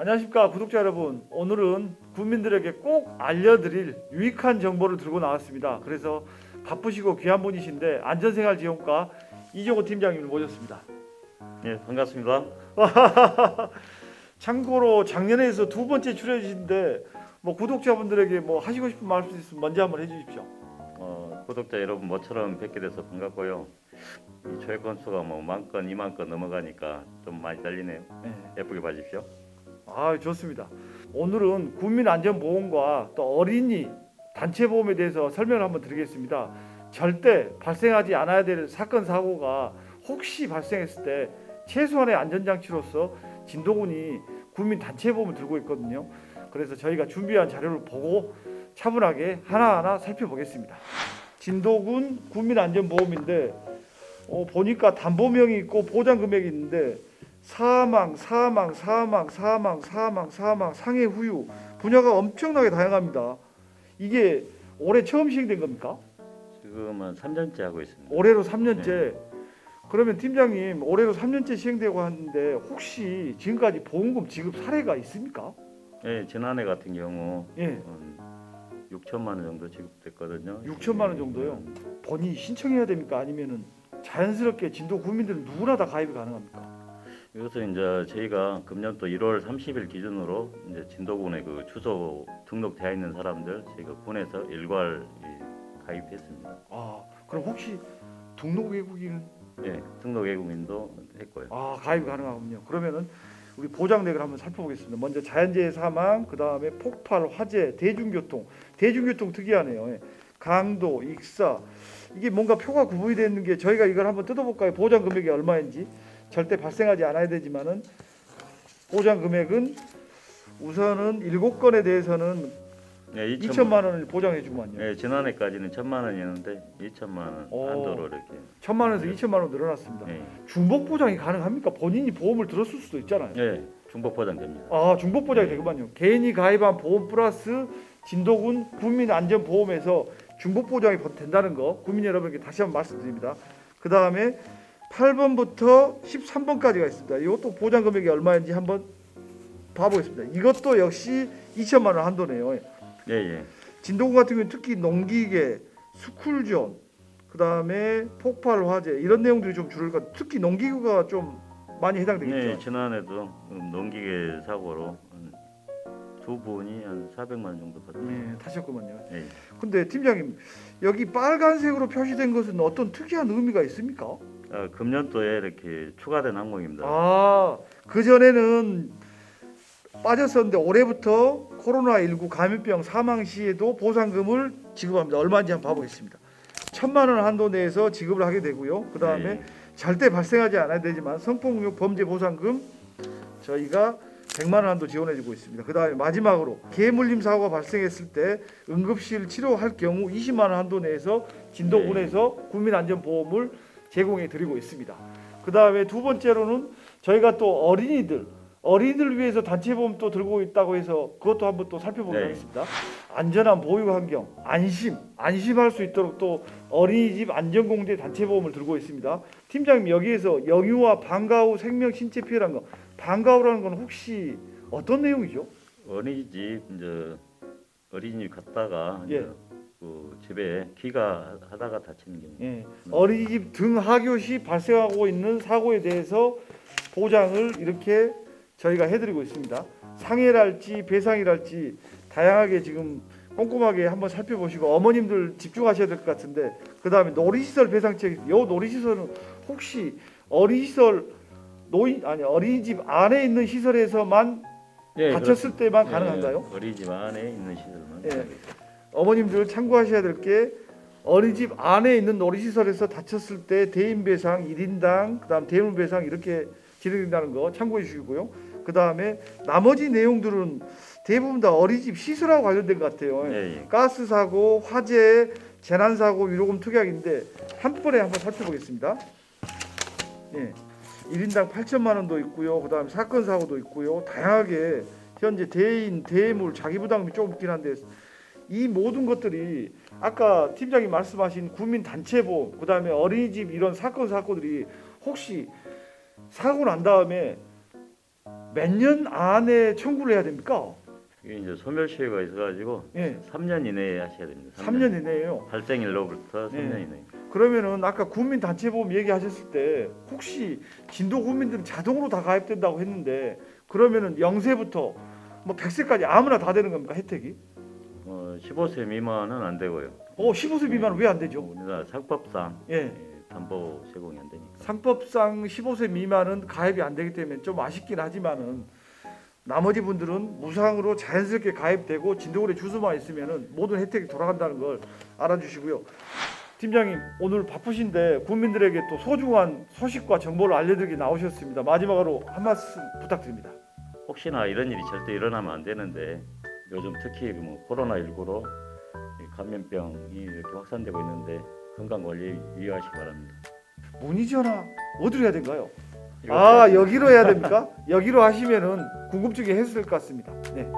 안녕하십니까 구독자 여러분 오늘은 국민들에게 꼭 알려드릴 유익한 정보를 들고 나왔습니다 그래서 바쁘시고 귀한 분이신데 안전생활지원과 이종호 팀장님을 모셨습니다 네 반갑습니다. 참고로 작년에 해서 두 번째 출연이신데 뭐 구독자분들에게 뭐 하시고 싶은 말씀 있으면 먼저 한번 해주십시오 어, 구독자 여러분 모처럼 뵙게 돼서 반갑고요. 이 조회 건수가 뭐 만 건, 이만 건 넘어가니까 좀 많이 떨리네요. 네. 예쁘게 봐주십시오. 아 좋습니다. 오늘은 국민안전보험과 또 어린이 단체보험에 대해서 설명을 한번 드리겠습니다. 절대 발생하지 않아야 될 사건 사고가 혹시 발생했을 때 최소한의 안전장치로서 진도군이 국민 단체보험을 들고 있거든요. 그래서 저희가 준비한 자료를 보고 차분하게 하나하나 살펴보겠습니다. 진도군 국민안전보험인데 어, 보니까 담보명이 있고 보장 금액이 있는데 사망, 사망, 사망, 사망, 사망, 사망, 상해 후유 분야가 엄청나게 다양합니다. 이게 올해 처음 시행된 겁니까? 지금은 3년째 하고 있습니다. 올해로 3년째. 그러면 팀장님 올해로 3년째 시행되고 하는데 혹시 지금까지 보험금 지급 사례가 있습니까? 네, 지난해 같은 경우 예, 음, 6천만 원 정도 지급됐거든요. 6천만 원 정도요. 본인이 신청해야 됩니까? 아니면은 자연스럽게 진도 국민들은 누구나 다 가입이 가능합니까? 이것은 이제 저희가 금년도 1월 30일 기준으로 이제 진도군에 그 주소 등록되어 있는 사람들 저희가 군에서 일괄 이, 가입했습니다. 아, 그럼 혹시 등록 외국인은 예, 등록 외국인도 했고요. 아 가입 가능하군요. 그러면은 우리 보장액을 한번 살펴보겠습니다. 먼저 자연재해 사망, 그 다음에 폭발, 화재, 대중교통. 대중교통 특이하네요. 예. 강도, 익사. 이게 뭔가 표가 구분이 되는 게 저희가 이걸 한번 뜯어볼까요? 보장 금액이 얼마인지 절대 발생하지 않아야 되지만은 보장 금액은 우선은 일곱 건에 대해서는 예, 2천만 2천만 원을 보장해 주면요. 예, 지난해까지는 천만 원이었는데 2천만 원 오. 한도로 이렇게. 천만 원에서 2천만 원 늘어났습니다. 예, 중복 보장이 가능합니까? 본인이 보험을 들었을 수도 있잖아요. 예, 중복 보장됩니다. 아 중복 보장이 되구만요. 개인이 가입한 보험 플러스 진도군 국민안전보험에서 중복 보장이 된다는 거 국민 여러분께 다시 한번 말씀드립니다. 그 다음에 8번부터 13번까지가 있습니다. 이것도 보장 금액이 얼마인지 한번 봐보겠습니다. 이것도 역시 2천만 원 한도네요. 예, 예. 진도군 같은 경우는 특히 농기계, 스쿨존, 그 다음에 폭발 화재 이런 내용들이 좀 줄을 것. 특히 농기계가 좀 많이 해당되겠죠. 네, 지난해도 음, 농기계 사고로 한두 분이 한 400만 원 정도 받았어요. 네, 타셨구만요. 예. 근데 팀장님 여기 빨간색으로 표시된 것은 어떤 특이한 의미가 있습니까? 아, 금년도에 이렇게 추가된 항목입니다. 아, 그 전에는 빠졌었는데 올해부터 코로나19 감염병 사망 시에도 보상금을 지급합니다. 얼마인지 한번 봐보겠습니다. 천만 원 한도 내에서 지급을 하게 되고요. 그 다음에 네. 절대 발생하지 않아야 되지만 성폭력 범죄 보상금 저희가 100만 원 한도 지원해 주고 있습니다. 그 다음에 마지막으로 개물림 사고가 발생했을 때 응급실 치료할 경우 20만 원 한도 내에서 진도군에서 국민안전보험을 제공해 드리고 있습니다. 그 다음에 두 번째로는 저희가 또 어린이들 어린이들 위해서 단체보험 또 들고 있다고 해서 그것도 한번 또 살펴보도록 네. 하겠습니다. 안전한 보육 환경, 안심, 안심할 수 있도록 또 어린이집 안전공제 단체보험을 들고 있습니다. 팀장님 여기에서 영유아 방과후 생명 신체 피해라는 거, 방과후라는 건 혹시 어떤 내용이죠? 어린이집 이제 어린이집 갔다가 예. 이제 그 집에 귀가 하다가 다치는 경우. 예, 어린이집 등 하교 시 발생하고 있는 사고에 대해서 보장을 이렇게 저희가 해드리고 있습니다. 상해랄지 배상이랄지 다양하게 지금 꼼꼼하게 한번 살펴보시고 어머님들 집중하셔야 될 것 같은데 그 다음에 놀이시설 배상책 요 놀이시설은 혹시 어린이시설 노인 아니 어린이집 안에 있는 시설에서만 예, 다쳤을 때만 그렇습니다. 가능한가요? 예, 어린이집 안에 있는 시설만. 예. 어머님들 참고하셔야 될 게 어린이집 안에 있는 놀이시설에서 다쳤을 때 대인 배상 1인당 그다음 대물 배상 이렇게 진행된다는 거 참고해 주시고요. 그다음에 나머지 내용들은 대부분 다 어린이집 시설하고 관련된 것 같아요. 예, 예. 가스 사고, 화재, 재난 사고, 위로금 특약인데 한 번에 한번 살펴보겠습니다. 예. 1인당 8천만 원도 있고요. 그다음에 사건 사고도 있고요. 다양하게 현재 대인, 대물, 자기 부담이 조금 있긴 한데 이 모든 것들이 아까 팀장님 말씀하신 국민 단체 보험, 그다음에 어린이집 이런 사건 사고들이 혹시 사고 난 다음에 몇 년 안에 청구를 해야 됩니까? 이게 이제 소멸시효가 있어가지고 예, 3년 이내에 하셔야 됩니다. 3년 이내에요. 발생일로부터 3년 네. 이내. 그러면은 아까 국민 단체 보험 얘기하셨을 때 혹시 진도 국민들은 자동으로 다 가입된다고 했는데 그러면은 0세부터 뭐 100세까지 아무나 다 되는 겁니까 혜택이? 어, 15세 미만은 안 되고요. 어 15세 미만은 왜안 되죠? 우리나라 상법상 예. 예, 담보 제공이 안 되니까. 상법상 15세 미만은 가입이 안 되기 때문에 좀 아쉽긴 하지만은 나머지 분들은 무상으로 자연스럽게 가입되고 진도군에 주소만 있으면은 모든 혜택이 돌아간다는 걸 알아주시고요. 팀장님 오늘 바쁘신데 국민들에게 또 소중한 소식과 정보를 알려드리기 나오셨습니다. 마지막으로 한 말씀 부탁드립니다. 혹시나 이런 일이 절대 일어나면 안 되는데 요즘 특히 뭐 코로나 19로 감염병이 이렇게 확산되고 있는데 건강 관리 유의하시기 바랍니다. 문의 전화 어디로 해야 될까요? 아 여기로 해야 됩니까? 여기로 하시면은 궁금증이 해소될 것 같습니다. 네.